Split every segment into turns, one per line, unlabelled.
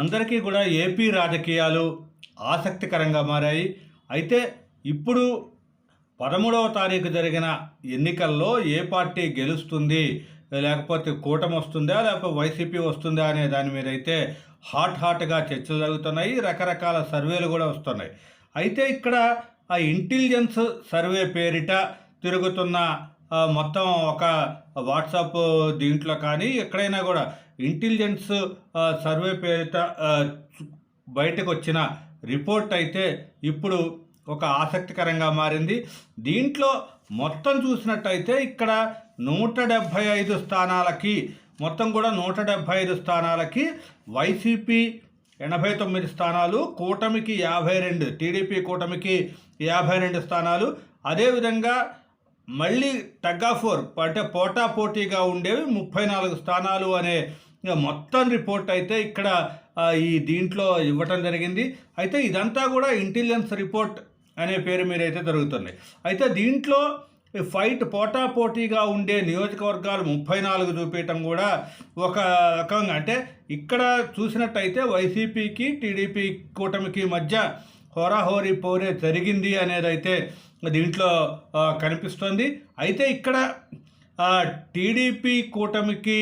అందరికీ కూడా ఏపీ రాజకీయాలు ఆసక్తికరంగా మారాయి. అయితే ఇప్పుడు పదమూడవ తారీఖు జరిగిన ఎన్నికల్లో ఏ పార్టీ గెలుస్తుంది లేకపోతే కూటమి వస్తుందా లేకపోతే వైసీపీ వస్తుందా అనే దాని మీద అయితే హాట్ హాట్గా చర్చలు జరుగుతున్నాయి రకరకాల సర్వేలు కూడా వస్తున్నాయి. అయితే ఇక్కడ ఆ ఇంటెలిజెన్స్ సర్వే పేరిట తిరుగుతున్న మొత్తం ఒక వాట్సాప్ దీంట్లో కానీ ఎక్కడైనా కూడా ఇంటెలిజెన్స్ సర్వే పేరిట బయటకు వచ్చిన రిపోర్ట్ అయితే ఇప్పుడు ఒక ఆసక్తికరంగా మారింది. దీంట్లో మొత్తం చూసినట్టయితే ఇక్కడ నూట డెబ్భై ఐదు స్థానాలకి మొత్తం కూడా నూట డెబ్భై ఐదు స్థానాలకి వైసీపీ ఎనభై తొమ్మిది స్థానాలు కూటమికి యాభై రెండు టీడీపీ కూటమికి యాభై రెండు స్థానాలు. అదేవిధంగా మళ్ళీ టగ్ ఆఫ్ ఫోర్ అంటే పోటా పోటీగా ఉండేవి ముప్పై నాలుగు స్థానాలు అనే ఇక మొత్తం రిపోర్ట్ అయితే ఇక్కడ ఈ దీంట్లో ఇవ్వటం జరిగింది. అయితే ఇదంతా కూడా ఇంటెలిజెన్స్ రిపోర్ట్ అనే పేరు మీద అయితే జరుగుతుంది. అయితే దీంట్లో ఫైట్ పోటాపోటీగా ఉండే నియోజకవర్గాలు ముప్పై నాలుగు చూపించటం కూడా ఒక రకంగా అంటే ఇక్కడ చూసినట్టయితే వైసీపీకి టీడీపీ కూటమికి మధ్య హోరాహోరీ పోరే జరిగింది అనేదైతే దీంట్లో కనిపిస్తుంది కనిపిస్తోంది. అయితే ఇక్కడ టీడీపీ కూటమికి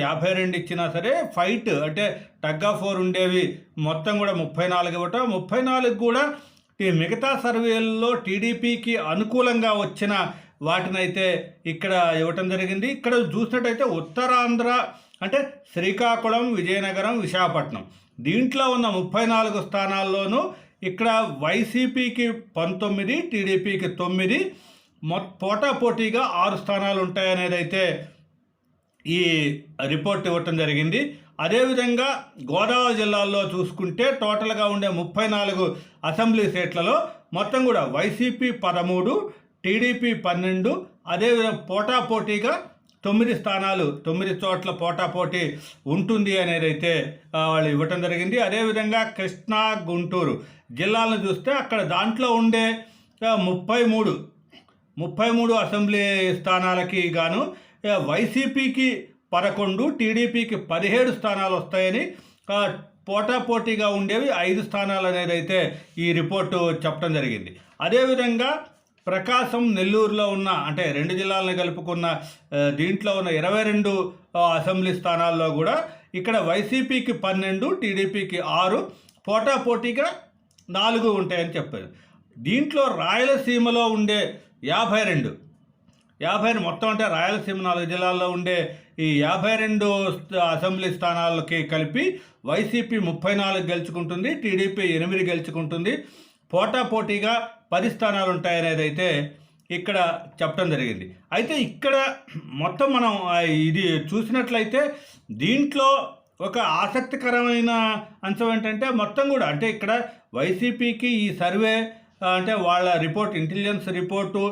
యాభై రెండు ఇచ్చినా సరే ఫైట్ అంటే టగ్ ఆఫ్ ఫోర్ ఉండేవి. మొత్తం కూడా ముప్పై నాలుగు ఇవ్వటం. ముప్పై నాలుగు కూడా ఈ మిగతా సర్వేల్లో టీడీపీకి అనుకూలంగా వచ్చిన వాటినైతే ఇక్కడ ఇవ్వటం జరిగింది. ఇక్కడ చూసినట్టయితే ఉత్తరాంధ్ర అంటే శ్రీకాకుళం విజయనగరం విశాఖపట్నం. దీంట్లో ఉన్న ముప్పై నాలుగు స్థానాల్లోనూ ఇక్కడ వైసీపీకి పంతొమ్మిది టీడీపీకి తొమ్మిది. మొ పోటాపోటీగా ఆరు స్థానాలు ఉంటాయనేది అయితే ఈ రిపోర్ట్ ఇవ్వటం జరిగింది. అదేవిధంగా గోదావరి జిల్లాల్లో చూసుకుంటే టోటల్గా ఉండే ముప్పై నాలుగు అసెంబ్లీ సీట్లలో మొత్తం కూడా వైసీపీ పదమూడు టీడీపీ పన్నెండు అదేవిధంగా పోటాపోటీగా తొమ్మిది స్థానాలు తొమ్మిది చోట్ల పోటాపోటీ ఉంటుంది అనేది అయితే వాళ్ళు ఇవ్వటం జరిగింది. అదేవిధంగా కృష్ణా గుంటూరు జిల్లాలను చూస్తే అక్కడ దాంట్లో ఉండే ముప్పై మూడు ముప్పై మూడు అసెంబ్లీ స్థానాలకి గాను వైసీపీకి పదకొండు టీడీపీకి పదిహేడు స్థానాలు వస్తాయని పోటాపోటీగా ఉండేవి ఐదు స్థానాలు అనేది అయితే ఈ రిపోర్టు చెప్పడం జరిగింది. అదేవిధంగా ప్రకాశం నెల్లూరులో ఉన్న అంటే రెండు జిల్లాలను కలుపుకున్న దీంట్లో ఉన్న ఇరవై రెండు అసెంబ్లీ స్థానాల్లో కూడా ఇక్కడ వైసీపీకి పన్నెండు టీడీపీకి ఆరు పోటాపోటీగా నాలుగు ఉంటాయని చెప్పారు. దీంట్లో రాయలసీమలో ఉండే యాభై రెండు యాభై మొత్తం అంటే రాయలసీమ నాలుగు జిల్లాల్లో ఉండే ఈ యాభై రెండు అసెంబ్లీ స్థానాలకి కలిపి వైసీపీ ముప్పై నాలుగు గెలుచుకుంటుంది టీడీపీ ఎనిమిది గెలుచుకుంటుంది. పోటాపోటీగా పది స్థానాలు ఉంటాయనేది అయితే ఇక్కడ చెప్పడం జరిగింది. అయితే ఇక్కడ మొత్తం మనం ఇది చూసినట్లయితే దీంట్లో ఒక ఆసక్తికరమైన అంశం ఏంటంటే మొత్తం కూడా అంటే ఇక్కడ వైసీపీకి ఈ సర్వే అంటే వాళ్ళ రిపోర్ట్ ఇంటెలిజెన్స్ రిపోర్టు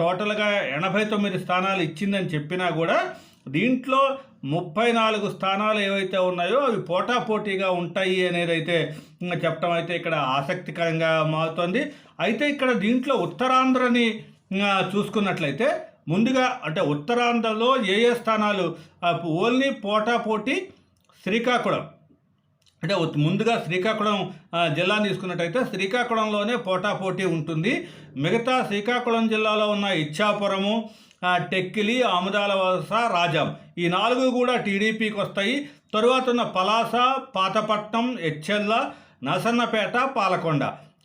టోటల్గా ఎనభై తొమ్మిది స్థానాలు ఇచ్చిందని చెప్పినా కూడా దీంట్లో ముప్పై నాలుగు స్థానాలు ఏవైతే ఉన్నాయో అవి పోటాపోటీగా ఉంటాయి అనేది అయితే చెప్పడం అయితే ఇక్కడ ఆసక్తికరంగా మారుతుంది. అయితే ఇక్కడ దీంట్లో ఉత్తరాంధ్రని చూసుకున్నట్లయితే ముందుగా అంటే ఉత్తరాంధ్రలో ఏ ఏ స్థానాలు? ఓన్లీ పోటాపోటీ శ్రీకాకుళం. అంటే ముందుగా శ్రీకాకుళం జిల్లా జిల్లాని తీసుకున్నట్టయితే శ్రీకాకుళంలోనే పోటాపోటీ ఉంటుంది. మిగతా శ్రీకాకుళం జిల్లాలో ఉన్న ఇచ్చాపురము టెక్కిలి ఆముదాల వలస రాజాం ఈ నాలుగు కూడా టీడీపీకి వస్తాయి. తరువాత ఉన్న పలాస పాతపట్నం ఎచ్చెల్ల నసన్నపేట పాలకొండ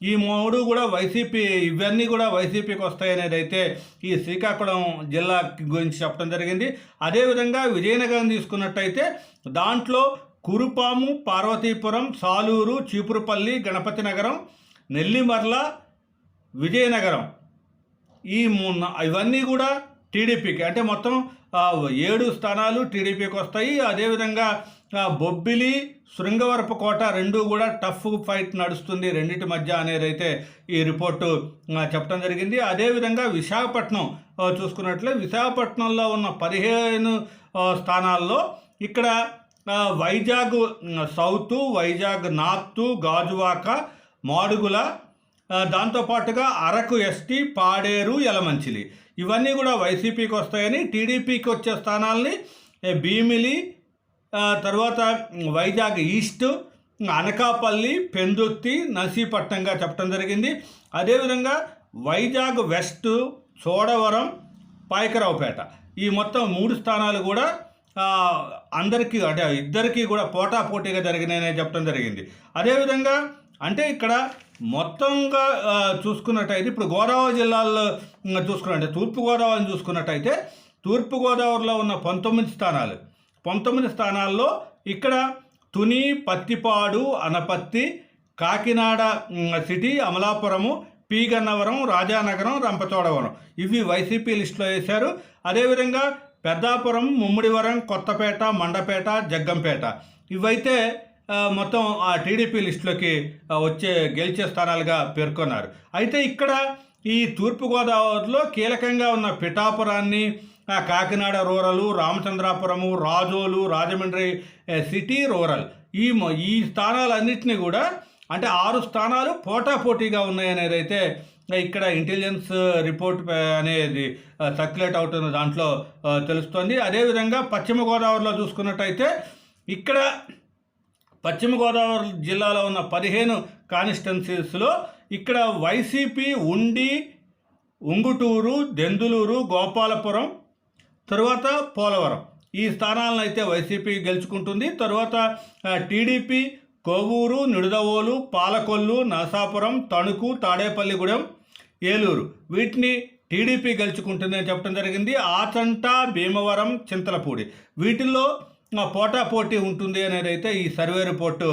ఈ మూడు కూడా వైసీపీ ఇవన్నీ కూడా వైసీపీకి వస్తాయనేది అయితే ఈ శ్రీకాకుళం జిల్లా గురించి చెప్పడం జరిగింది. అదేవిధంగా విజయనగరం తీసుకున్నట్టయితే దాంట్లో కురుపాము పార్వతీపురం సాలూరు చీపురుపల్లి గణపతి నగరం నెల్లిమర్ల విజయనగరం. ఈ మూడు ఇవన్నీ కూడా టీడీపీకి. అంటే మొత్తం ఏడు స్థానాలు టీడీపీకి వస్తాయి. అదేవిధంగా బొబ్బిలి బొబ్బిలి శృంగవరపుకోట రెండు కూడా టఫ్ ఫైట్ నడుస్తుంది రెండింటి మధ్య అనేది అయితే ఈ రిపోర్టు చెప్పడం జరిగింది. అదేవిధంగా విశాఖపట్నం చూసుకున్నట్లే విశాఖపట్నంలో ఉన్న పదిహేను స్థానాల్లో ఇక్కడ వైజాగ్ సౌత్ వైజాగ్ నార్త్ గాజువాక మాడుగుల దాంతోపాటుగా అరకు ఎస్టీ పాడేరు యలమంచిలి. ఇవన్నీ కూడా వైసీపీకి వస్తాయని టీడీపీకి వచ్చే స్థానాల్ని భీమిలి తర్వాత వైజాగ్ ఈస్ట్ అనకాపల్లి పెందుర్తి నర్సీపట్నంగా చెప్పడం జరిగింది. అదేవిధంగా వైజాగ్ వెస్ట్ చోడవరం పాయకరావుపేట. ఈ మొత్తం మూడు స్థానాలు కూడా అందరికీ అంటే ఇద్దరికి కూడా పోటా పోటీగా జరిగినాయని చెప్పడం జరిగింది. అదేవిధంగా అంటే ఇక్కడ మొత్తంగా చూసుకున్నట్టయితే ఇప్పుడు గోదావరి జిల్లాల్లో చూసుకున్నట్టే తూర్పుగోదావరిని చూసుకున్నట్టయితే తూర్పుగోదావరిలో ఉన్న పంతొమ్మిది స్థానాలు. పంతొమ్మిది స్థానాల్లో ఇక్కడ తుని పత్తిపాడు అనపత్తి కాకినాడ సిటీ అమలాపురము పి గన్నవరం రాజానగరం రంపచోడవరం. ఇవి వైసీపీ లిస్టులో వేశారు. అదేవిధంగా పెద్దాపురం ముమ్మిడివరం కొత్తపేట మండపేట జగ్గంపేట. ఇవైతే మొత్తం ఆ టీడీపీ లిస్టులోకి వచ్చే గెలిచే స్థానాలుగా పేర్కొన్నారు. అయితే ఇక్కడ ఈ తూర్పుగోదావరిలో కీలకంగా ఉన్న పిఠాపురాన్ని Kakinada rural Ramachandrapuram Razole Rajahmundry city rural. ఈ ఈ స్థానాలన్నింటినీ కూడా అంటే ఆరు స్థానాలు పోటాపోటీగా ఉన్నాయనేది అయితే ఇక్కడ ఇంటెలిజెన్స్ రిపోర్ట్ uh, uh, అనేది uh, సర్క్యులేట్ అవుతున్న దాంట్లో తెలుస్తోంది. అదేవిధంగా పశ్చిమ గోదావరిలో చూసుకున్నట్టయితే ఇక్కడ పశ్చిమ గోదావరి జిల్లాలో ఉన్న పదిహేను కాన్స్టిట్యున్సీస్లో ఇక్కడ వైసీపీ ఉండి ఉంగుటూరు దెందులూరు గోపాలపురం తరువాత పోలవరం. ఈ స్థానాలను అయితే వైసీపీ గెలుచుకుంటుంది. తరువాత టీడీపీ కోవూరు నిడదవోలు పాలకొల్లు నరసాపురం తణుకు తాడేపల్లిగూడెం ఏలూరు. వీటిని టీడీపీ గెలుచుకుంటుందని చెప్పడం జరిగింది. ఆచంట భీమవరం చింతలపూడి. వీటిల్లో పోటా పోటీ ఉంటుంది అనేది అయితే ఈ సర్వే రిపోర్టు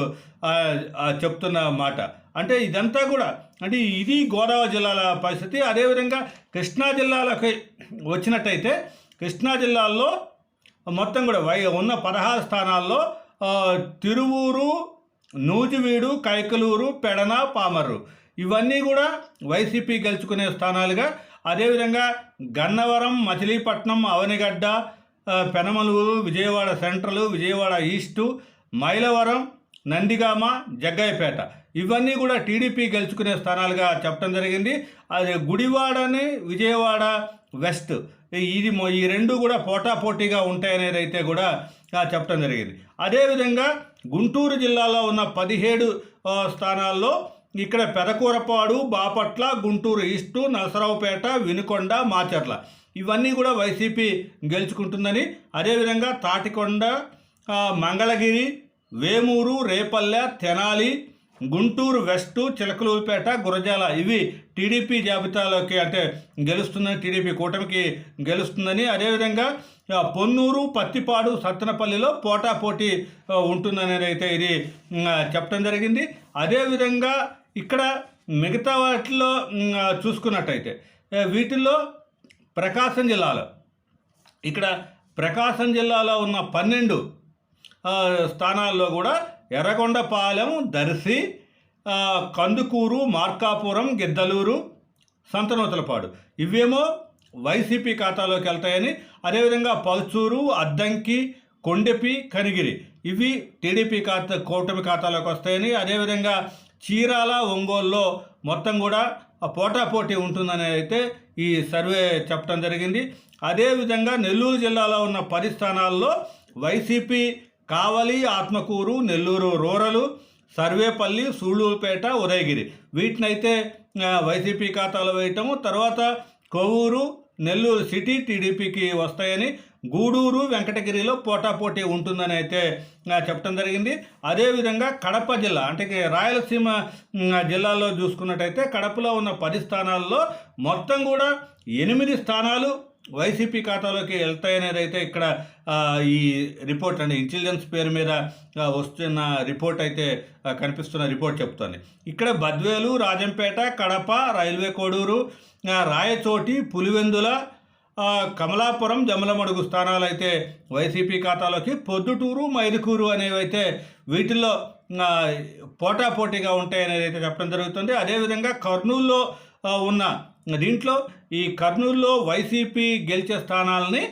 చెప్తున్న మాట. అంటే ఇదంతా కూడా అంటే ఇది గోదావరి జిల్లాల పరిస్థితి. అదేవిధంగా కృష్ణా జిల్లాలకు వచ్చినట్టయితే కృష్ణా జిల్లాల్లో మొత్తం కూడా వై ఉన్న పదహారు స్థానాల్లో తిరువూరు నూజివీడు కైకలూరు పెడన పామర్రు. ఇవన్నీ కూడా వైసీపీ గెలుచుకునే స్థానాలుగా. అదేవిధంగా గన్నవరం మచిలీపట్నం అవనిగడ్డ పెనమలూరు విజయవాడ సెంట్రల్ విజయవాడ ఈస్టు మైలవరం నందిగామ జగ్గయ్యపేట. ఇవన్నీ కూడా టీడీపీ గెలుచుకునే స్థానాలుగా చెప్పడం జరిగింది. అది గుడివాడని విజయవాడ వెస్ట్. ఇది ఈ రెండు కూడా పోటాపోటీగా ఉంటాయనేది అయితే కూడా చెప్పడం జరిగింది. అదేవిధంగా గుంటూరు జిల్లాలో ఉన్న పదిహేడు స్థానాల్లో ఇక్కడ పెదకూరపాడు బాపట్ల గుంటూరు ఈస్టు నరసరావుపేట వినుకొండ మాచర్ల. ఇవన్నీ కూడా వైసీపీ గెలుచుకుంటుందని అదేవిధంగా తాటికొండ మంగళగిరి వేమూరు రేపల్లె తెనాలి గుంటూరు వెస్ట్ చిలకలూరిపేట గురజాల ఇవి టీడీపీ జాబితాలోకి అంటే గెలుస్తుందని టీడీపీ కూటమికి గెలుస్తుందని అదేవిధంగా పొన్నూరు పత్తిపాడు సత్తెనపల్లిలో పోటాపోటీ ఉంటుందనేది అయితే ఇది చెప్పడం జరిగింది. అదేవిధంగా ఇక్కడ మిగతా వాటిలో చూసుకున్నట్టయితే వీటిల్లో ప్రకాశం జిల్లాలో ఇక్కడ ప్రకాశం జిల్లాలో ఉన్న పన్నెండు స్థానాల్లో కూడా ఎర్రగొండపాలెం దర్శి కందుకూరు మార్కాపురం గిద్దలూరు సంతనూతలపాడు. ఇవేమో వైసీపీ ఖాతాలోకి వెళ్తాయని అదేవిధంగా పల్చూరు అద్దంకి కొండెపి కనిగిరి. ఇవి టీడీపీ ఖాతా కూటమి ఖాతాలోకి వస్తాయని అదేవిధంగా చీరాల ఒంగోలులో మొత్తం కూడా పోటాపోటీ ఉంటుందని అయితే ఈ సర్వే చెప్పడం జరిగింది. అదేవిధంగా నెల్లూరు జిల్లాలో ఉన్న పది స్థానాల్లో వైసీపీ కావలి ఆత్మకూరు నెల్లూరు రూరలు సర్వేపల్లి సూళ్ళూరుపేట ఉదయగిరి. వీటినైతే వైసీపీ ఖాతాలో వేయటము. తర్వాత కొవ్వూరు నెల్లూరు సిటీ టీడీపీకి వస్తాయని గూడూరు వెంకటగిరిలో పోటాపోటీ ఉంటుందని అయితే చెప్పడం జరిగింది. అదేవిధంగా కడప జిల్లా అంటే రాయలసీమ జిల్లాలో చూసుకున్నట్టయితే కడపలో ఉన్న పది స్థానాల్లో మొత్తం కూడా ఎనిమిది స్థానాలు వైసీపీ ఖాతాలోకి వెళ్తాయనేది అయితే ఇక్కడ ఈ రిపోర్ట్ అండి. ఇంటెలిజెన్స్ పేరు మీద వస్తున్న రిపోర్ట్ అయితే కనిపిస్తున్న రిపోర్ట్ చెప్తోంది. ఇక్కడ బద్వేలు రాజంపేట కడప రైల్వే కోడూరు రాయచోటి పులివెందుల కమలాపురం జమలమడుగు స్థానాలు అయితే వైసీపీ ఖాతాలోకి పొద్దుటూరు మైదుకూరు అనేవి అయితే వీటిల్లో పోటాపోటీగా ఉంటాయనేది అయితే చెప్పడం జరుగుతుంది. అదేవిధంగా కర్నూలులో ఉన్న దీంట్లో ఈ కర్నూలులో వైసీపీ గెలిచే స్థానాలని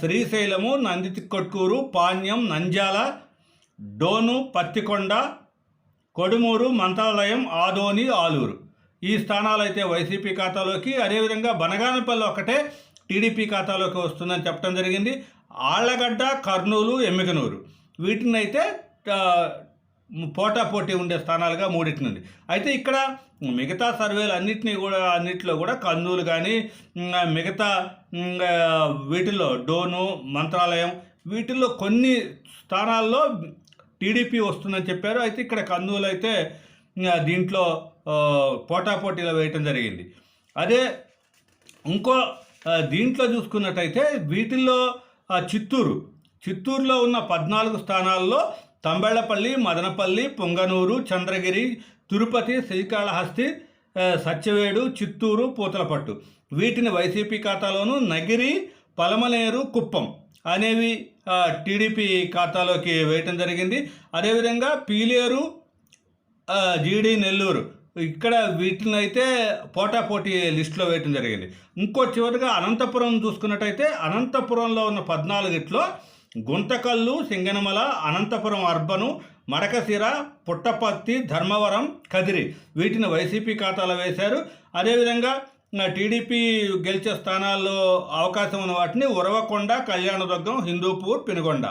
శ్రీశైలము నందికొట్కూరు పాణ్యం నంజాల డోను పత్తికొండ కొడుమూరు మంత్రాలయం ఆదోని ఆలూరు. ఈ స్థానాలు అయితే వైసీపీ ఖాతాలోకి అదేవిధంగా బనగానపల్లి ఒకటే టీడీపీ ఖాతాలోకి వస్తుందని చెప్పడం జరిగింది. ఆళ్ళగడ్డ కర్నూలు ఎమ్మికనూరు. వీటిని అయితే పోటాపోటీ పోటా పోటీ ఉండే స్థానాలుగా మూడింటినుంది అయితే ఇక్కడ మిగతా సర్వేలు అన్నిటినీ కూడా అన్నిటిలో కూడా కందులు కానీ మిగతా వీటిల్లో డోను మంత్రాలయం వీటిల్లో కొన్ని స్థానాల్లో టీడీపీ వస్తుందని చెప్పారు. అయితే ఇక్కడ కందులు అయితే దీంట్లో పోటాపోటీలో వేయటం జరిగింది. అదే ఇంకో దీంట్లో చూసుకున్నట్టయితే వీటిల్లో చిత్తూరు చిత్తూరులో ఉన్న పద్నాలుగు స్థానాల్లో తంబెళ్ళపల్లి మదనపల్లి పొంగనూరు చంద్రగిరి తిరుపతి శ్రీకాళహస్తి సత్యవేడు చిత్తూరు పూతలపట్టు. వీటిని వైసీపీ ఖాతాలోను నగిరి పలమనేరు కుప్పం అనేవి టీడీపీ ఖాతాలోకి వేయటం జరిగింది. అదేవిధంగా పీలేరు జీడి నెల్లూరు ఇక్కడ వీటిని అయితే పోటాపోటీ లిస్టులో వేయటం జరిగింది. ఇంకో చివరిగా అనంతపురం చూసుకున్నట్టయితే అనంతపురంలో ఉన్న పద్నాలుగిట్లో గుంతకల్లు సింగనమల అనంతపురం అర్బను మడకశిర పుట్టపత్తి ధర్మవరం కదిరి వీటిని వైసీపీ ఖాతాలో వేశారు. అదేవిధంగా టీడీపీ గెలిచే స్థానాల్లో అవకాశం ఉన్న వాటిని ఉరవకొండ కళ్యాణదుర్గం హిందూపూర్ పెనుగొండ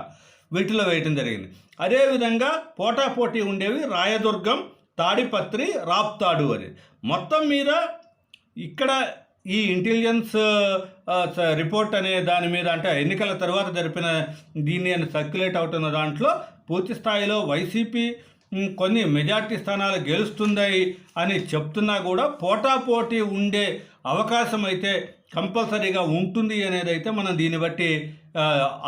వీటిలో వేయటం జరిగింది. అదేవిధంగా పోటాపోటీ ఉండేవి రాయదుర్గం తాడిపత్రి రాప్తాడు అని. మొత్తం మీద ఇక్కడ ఈ ఇంటెలిజెన్స్ రిపోర్ట్ అనే దాని మీద అంటే ఎన్నికల తర్వాత జరిపిన దీన్ని అని సర్క్యులేట్ అవుతున్న దాంట్లో పూర్తి స్థాయిలో వైసీపీ కొన్ని మెజార్టీ స్థానాలు గెలుస్తున్నాయి అని చెప్తున్నా కూడా పోటాపోటీ ఉండే అవకాశం అయితే కంపల్సరీగా ఉంటుంది అనేది అయితే మనం దీన్ని బట్టి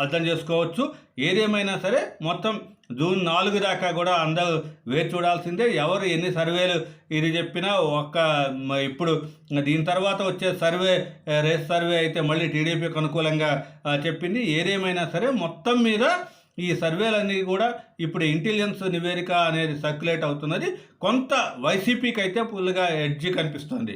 అర్థం చేసుకోవచ్చు. ఏదేమైనా సరే మొత్తం జూన్ నాలుగు దాకా కూడా అందరూ వేచి చూడాల్సిందే. ఎవరు ఎన్ని సర్వేలు ఇది చెప్పినా ఒక్క ఇప్పుడు దీని తర్వాత వచ్చే సర్వే రేస్ సర్వే అయితే మళ్ళీ టీడీపీకి అనుకూలంగా చెప్పింది. ఏదేమైనా సరే మొత్తం మీద ఈ సర్వేలన్నీ కూడా ఇప్పుడు ఇంటెలిజెన్స్ నివేదిక అనేది సర్క్యులేట్ అవుతున్నది. కొంత వైసీపీకి అయితే ఫుల్గా ఎడ్జి కనిపిస్తుంది.